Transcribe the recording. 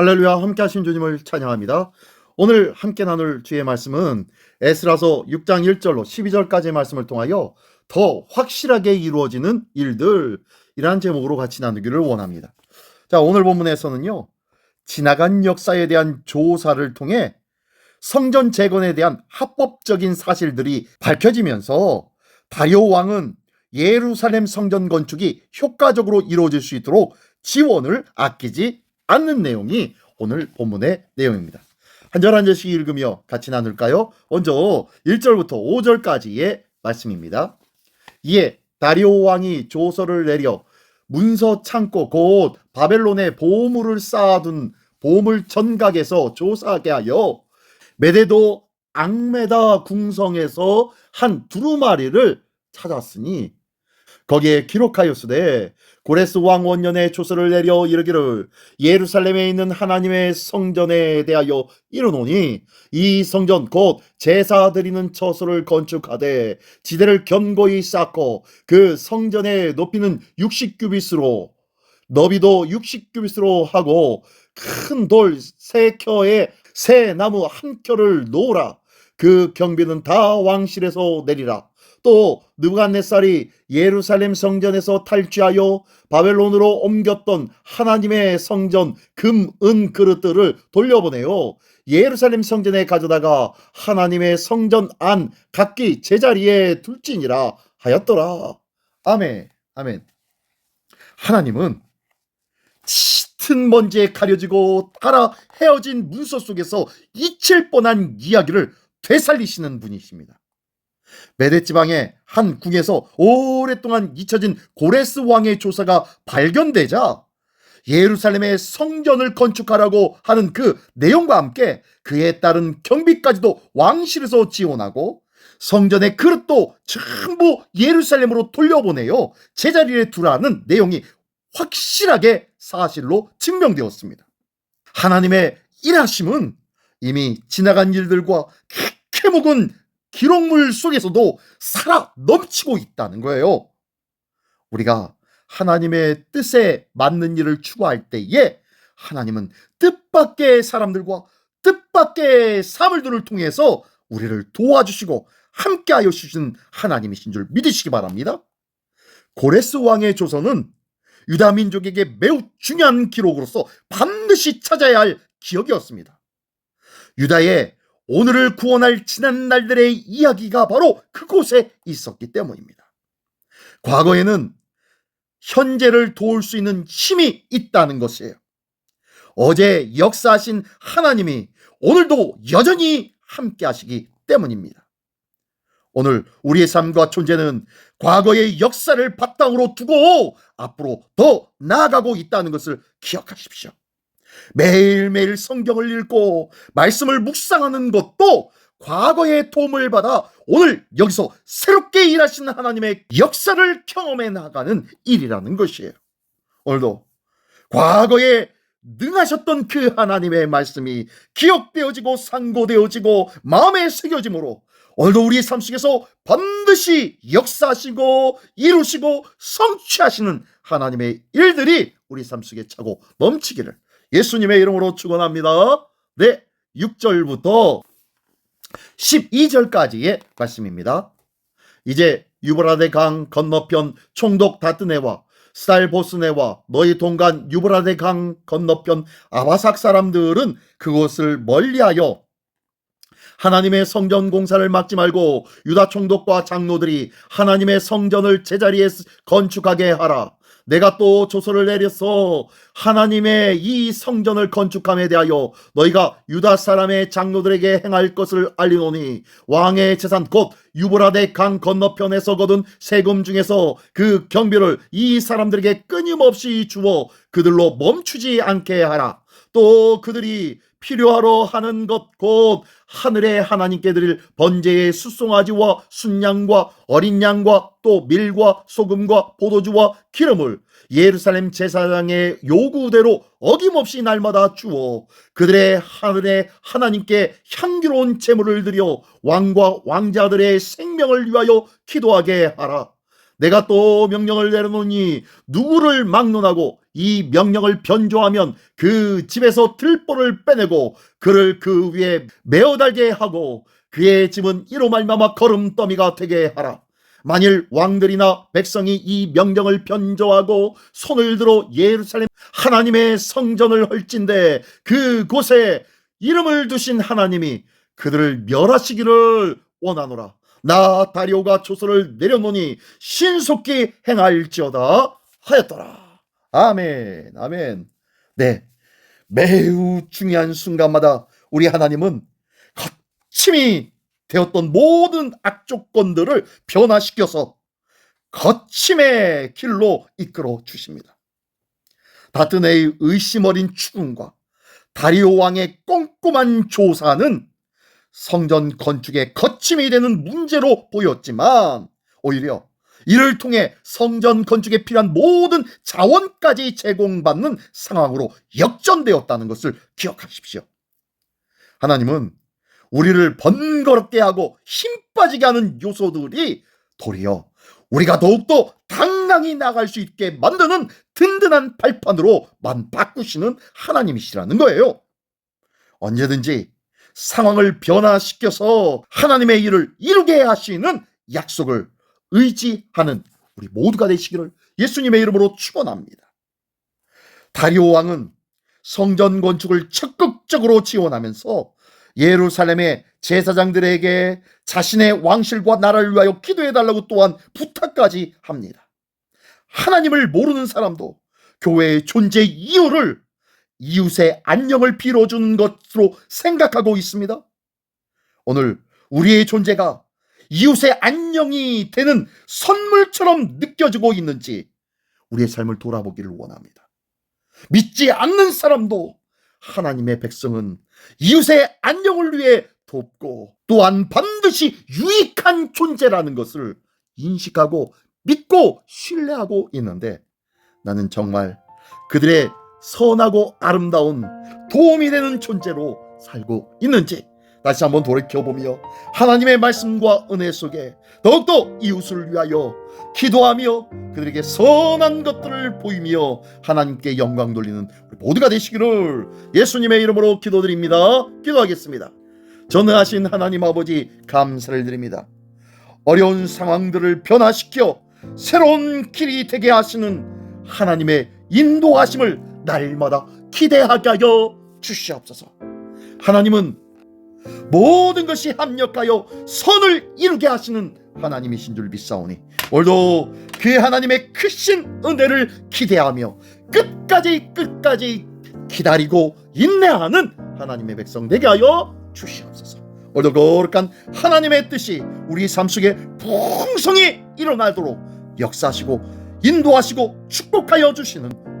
할렐루야 함께 하신 주님을 찬양합니다. 오늘 함께 나눌 주의 말씀은 에스라서 6장 1절로 12절까지의 말씀을 통하여 더 확실하게 이루어지는 일들이라는 제목으로 같이 나누기를 원합니다. 자, 오늘 본문에서는요. 지나간 역사에 대한 조사를 통해 성전 재건에 대한 합법적인 사실들이 밝혀지면서 다리오 왕은 예루살렘 성전 건축이 효과적으로 이루어질 수 있도록 지원을 아끼지 않는 내용이 오늘 본문의 내용입니다. 한 절 한 절씩 읽으며 같이 나눌까요? 먼저 1절부터 5절까지의 말씀입니다. 이에 다리오 왕이 조서를 내려 문서 창고 곧 바벨론에 보물을 쌓아둔 보물 전각에서 조사하게 하여 메데도 앙메다 궁성에서 한 두루마리를 찾았으니 거기에 기록하였으되 고레스 왕 원년에 조서를 내려 이르기를 예루살렘에 있는 하나님의 성전에 대하여 이르노니 이 성전 곧 제사 드리는 처소를 건축하되 지대를 견고히 쌓고 그 성전의 높이는 60규빗으로 너비도 60규빗으로 하고 큰 돌 세 켜에 새 나무 한 켜를 놓으라. 그 경비는 다 왕실에서 내리라 또 느부갓네살이 예루살렘 성전에서 탈취하여 바벨론으로 옮겼던 하나님의 성전 금, 은 그릇들을 돌려보내요. 예루살렘 성전에 가져다가 하나님의 성전 안 각기 제자리에 둘지니라 하였더라. 아멘. 아멘. 하나님은 짙은 먼지에 가려지고 따라 헤어진 문서 속에서 잊힐 뻔한 이야기를 되살리시는 분이십니다. 메데 지방의 한 궁에서 오랫동안 잊혀진 고레스 왕의 조사가 발견되자 예루살렘의 성전을 건축하라고 하는 그 내용과 함께 그에 따른 경비까지도 왕실에서 지원하고 성전의 그릇도 전부 예루살렘으로 돌려보내요. 제자리에 두라는 내용이 확실하게 사실로 증명되었습니다. 하나님의 일하심은 이미 지나간 일들과 캐묵은 기록물 속에서도 살아 넘치고 있다는 거예요. 우리가 하나님의 뜻에 맞는 일을 추구할 때에 하나님은 뜻밖의 사람들과 뜻밖의 사물들을 통해서 우리를 도와주시고 함께하여 주신 하나님이신 줄 믿으시기 바랍니다. 고레스 왕의 조선은 유다 민족에게 매우 중요한 기록으로서 반드시 찾아야 할 기억이었습니다. 유다의 오늘을 구원할 지난 날들의 이야기가 바로 그곳에 있었기 때문입니다. 과거에는 현재를 도울 수 있는 힘이 있다는 것이에요. 어제 역사하신 하나님이 오늘도 여전히 함께 하시기 때문입니다. 오늘 우리의 삶과 존재는 과거의 역사를 바탕으로 두고 앞으로 더 나아가고 있다는 것을 기억하십시오. 매일매일 성경을 읽고 말씀을 묵상하는 것도 과거의 도움을 받아 오늘 여기서 새롭게 일하시는 하나님의 역사를 경험해 나가는 일이라는 것이에요. 오늘도 과거에 능하셨던 그 하나님의 말씀이 기억되어지고 상고되어지고 마음에 새겨짐으로 오늘도 우리의 삶 속에서 반드시 역사하시고 이루시고 성취하시는 하나님의 일들이 우리 삶 속에 차고 넘치기를 예수님의 이름으로 축원합니다. 네, 6절부터 12절까지의 말씀입니다. 이제 유브라데 강 건너편 총독 다트네와 스달보스네와 너희 동간 유브라데 강 건너편 아바삭 사람들은 그곳을 멀리하여 하나님의 성전 공사를 막지 말고 유다 총독과 장로들이 하나님의 성전을 제자리에 건축하게 하라. 내가 또 조서를 내려서 하나님의 이 성전을 건축함에 대하여 너희가 유다 사람의 장로들에게 행할 것을 알리노니 왕의 재산 곧 유브라데 강 건너편에서 거둔 세금 중에서 그 경비를 이 사람들에게 끊임없이 주어 그들로 멈추지 않게 하라. 또 그들이 필요하러 하는 것 곧 하늘의 하나님께 드릴 번제의 수송아지와 순양과 어린 양과 또 밀과 소금과 포도주와 기름을 예루살렘 제사장의 요구대로 어김없이 날마다 주어 그들의 하늘의 하나님께 향기로운 제물을 드려 왕과 왕자들의 생명을 위하여 기도하게 하라. 내가 또 명령을 내려놓니 누구를 막론하고 이 명령을 변조하면 그 집에서 들보를 빼내고 그를 그 위에 메어 달게 하고 그의 집은 이로 말미암아 걸음더미가 되게 하라. 만일 왕들이나 백성이 이 명령을 변조하고 손을 들어 예루살렘 하나님의 성전을 헐진데 그곳에 이름을 두신 하나님이 그들을 멸하시기를 원하노라. 나 다리오가 조서를 내려놓니 신속히 행할지어다 하였더라. 아멘, 아멘. 네, 매우 중요한 순간마다 우리 하나님은 거침이 되었던 모든 악조건들을 변화시켜서 거침의 길로 이끌어 주십니다. 다트네의 의심 어린 추궁과 다리오 왕의 꼼꼼한 조사는 성전 건축의 거침이 되는 문제로 보였지만 오히려 이를 통해 성전 건축에 필요한 모든 자원까지 제공받는 상황으로 역전되었다는 것을 기억하십시오. 하나님은 우리를 번거롭게 하고 힘 빠지게 하는 요소들이 도리어 우리가 더욱더 당당히 나갈 수 있게 만드는 든든한 발판으로만 바꾸시는 하나님이시라는 거예요. 언제든지 상황을 변화시켜서 하나님의 일을 이루게 하시는 약속을 의지하는 우리 모두가 되시기를 예수님의 이름으로 축원합니다. 다리오 왕은 성전 건축을 적극적으로 지원하면서 예루살렘의 제사장들에게 자신의 왕실과 나라를 위하여 기도해 달라고 또한 부탁까지 합니다. 하나님을 모르는 사람도 교회의 존재 이유를 이웃의 안녕을 빌어주는 것으로 생각하고 있습니다. 오늘 우리의 존재가 이웃의 안녕이 되는 선물처럼 느껴지고 있는지 우리의 삶을 돌아보기를 원합니다. 믿지 않는 사람도 하나님의 백성은 이웃의 안녕을 위해 돕고 또한 반드시 유익한 존재라는 것을 인식하고 믿고 신뢰하고 있는데 나는 정말 그들의 선하고 아름다운 도움이 되는 존재로 살고 있는지 다시 한번 돌이켜보며 하나님의 말씀과 은혜 속에 더욱더 이웃을 위하여 기도하며 그들에게 선한 것들을 보이며 하나님께 영광 돌리는 우리 모두가 되시기를 예수님의 이름으로 기도드립니다. 기도하겠습니다. 전능하신 하나님 아버지 감사를 드립니다. 어려운 상황들을 변화시켜 새로운 길이 되게 하시는 하나님의 인도하심을 날마다 기대하게 하여 주시옵소서. 하나님은 모든 것이 합력하여 선을 이루게 하시는 하나님이신 줄 믿사오니 오늘도 그 하나님의 크신 은혜를 기대하며 끝까지 끝까지 기다리고 인내하는 하나님의 백성 되게 하여 주시옵소서. 오늘도 거룩한 하나님의 뜻이 우리 삶 속에 풍성히 일어나도록 역사하시고 인도하시고 축복하여 주시는